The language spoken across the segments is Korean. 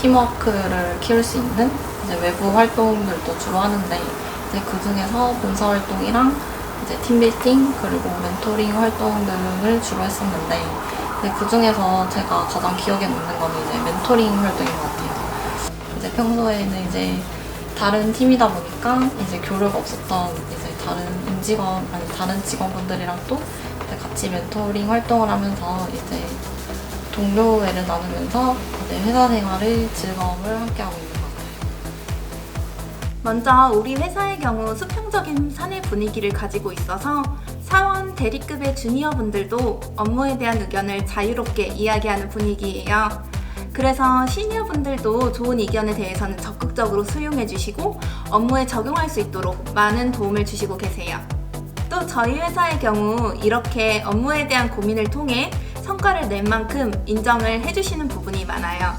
팀워크를 키울 수 있는 이제 외부 활동들도 주로 하는데 이제 그 중에서 봉사 활동이랑 이제 팀빌딩 그리고 멘토링 활동 등을 주로 했었는데 이제 그 중에서 제가 가장 기억에 남는 거는 이제 멘토링 활동인 것 같아요. 이제 평소에는 이제 다른 팀이다 보니까 이제 교류가 없었던 이제 다른 임직원 아니 다른 직원분들이랑 또 같이 멘토링 활동을 하면서 이제 동료애를 나누면서 이제 회사 생활을 즐거움을 함께하고 있는 것 같아요. 먼저 우리 회사의 경우 수평적인 사내 분위기를 가지고 있어서 사원 대리급의 주니어분들도 업무에 대한 의견을 자유롭게 이야기하는 분위기예요. 그래서 시니어분들도 좋은 의견에 대해서는 적극적으로 수용해 주시고 업무에 적용할 수 있도록 많은 도움을 주시고 계세요. 또 저희 회사의 경우 이렇게 업무에 대한 고민을 통해 성과를 낸 만큼 인정을 해주시는 부분이 많아요.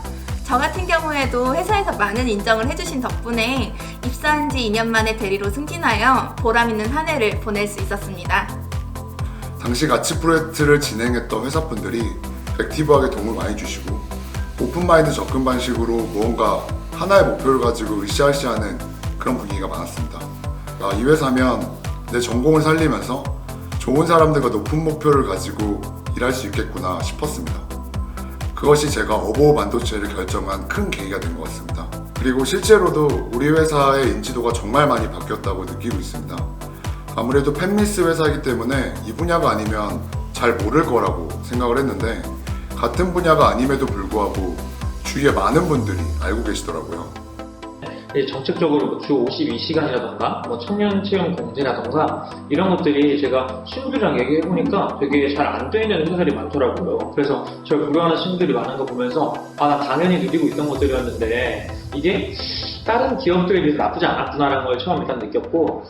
저 같은 경우에도 회사에서 많은 인정을 해주신 덕분에 입사한 지 2년 만에 대리로 승진하여 보람 있는 한 해를 보낼 수 있었습니다. 당시 가치 프로젝트를 진행했던 회사분들이 액티브하게 도움을 많이 주시고 오픈마인드 접근 방식으로 무언가 하나의 목표를 가지고 으쌰으쌰하는 그런 분위기가 많았습니다. 아, 이 회사면 내 전공을 살리면서 좋은 사람들과 높은 목표를 가지고 일할 수 있겠구나 싶었습니다. 그것이 제가 어보 반도체를 결정한 큰 계기가 된 것 같습니다. 그리고 실제로도 우리 회사의 인지도가 정말 많이 바뀌었다고 느끼고 있습니다. 아무래도 팬미스 회사이기 때문에 이 분야가 아니면 잘 모를 거라고 생각을 했는데 같은 분야가 아님에도 불구하고 주위에 많은 분들이 알고 계시더라고요. 이제 정책적으로 뭐주 52시간이라던가 뭐 청년 채용 공제라던가 이런 것들이 제가 친구들이랑 얘기해 보니까 되게 잘 안 되는 회사들이 많더라고요. 그래서 저를 구경하는 친구들이 많은 거 보면서 아 나 당연히 누리고 있던 것들이었는데 이게 다른 기업들에 비해서 나쁘지 않았구나라는 걸 처음 일단 느꼈고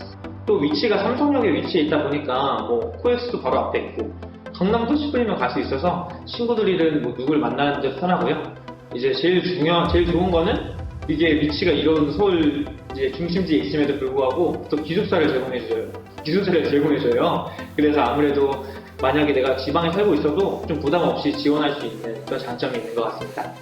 또 위치가 삼성역에 위치해 있다 보니까 뭐 코엑스도 바로 앞에 있고 강남도 10분이면 갈 수 있어서 친구들이든 뭐 누굴 만나는 데 편하고요. 이제 제일 중요한 제일 좋은 거는 이게 위치가 이런 서울 이제 중심지에 있음에도 불구하고 또 기숙사를 제공해줘요. 기숙사를 제공해줘요. 그래서 아무래도 만약에 내가 지방에 살고 있어도 좀 부담 없이 지원할 수 있는 그런 장점이 있는 것 같습니다.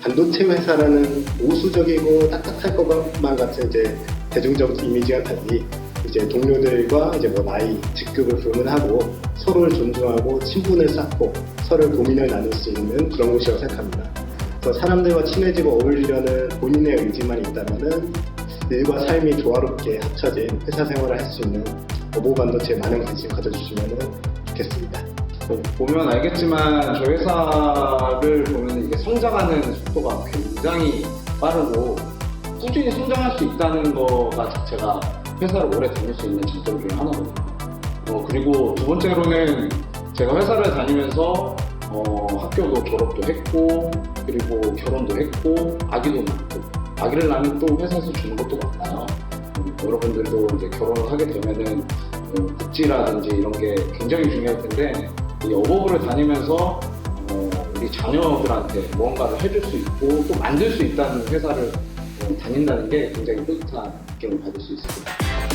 반도체 회사라는 보수적이고 딱딱할 것만 같은 이제 대중적 이미지와 달리 이제 동료들과 이제 뭐 나이, 직급을 불문하고 서로를 존중하고 친분을 쌓고 서로 고민을 나눌 수 있는 그런 곳이라고 생각합니다. 그래서 사람들과 친해지고 어울리려는 본인의 의지만 있다면은 일과 삶이 조화롭게 합쳐진 회사 생활을 할 수 있는 어보 반도체에 많은 관심 가져주시면 좋겠습니다. 뭐 보면 알겠지만 저희 회사를 보면 이게 성장하는 속도가 굉장히 빠르고 꾸준히 성장할 수 있다는 거가 자체가 회사를 오래 다닐 수 있는 장점 중에 하나거든요. 어, 그리고 두 번째로는 제가 회사를 다니면서 어, 학교도 졸업도 했고 그리고 결혼도 했고 아기도 낳고 아기를 낳으면 또 회사에서 주는 것도 많아요. 음, 여러분들도 이제 결혼을 하게 되면은 어, 복지라든지 이런 게 굉장히 중요할 텐데 이 어버브를 다니면서 어, 우리 자녀들한테 무언가를 해줄 수 있고 또 만들 수 있다는 회사를 어, 다닌다는 게 굉장히 뿌듯한 느낌을 받을 수 있습니다.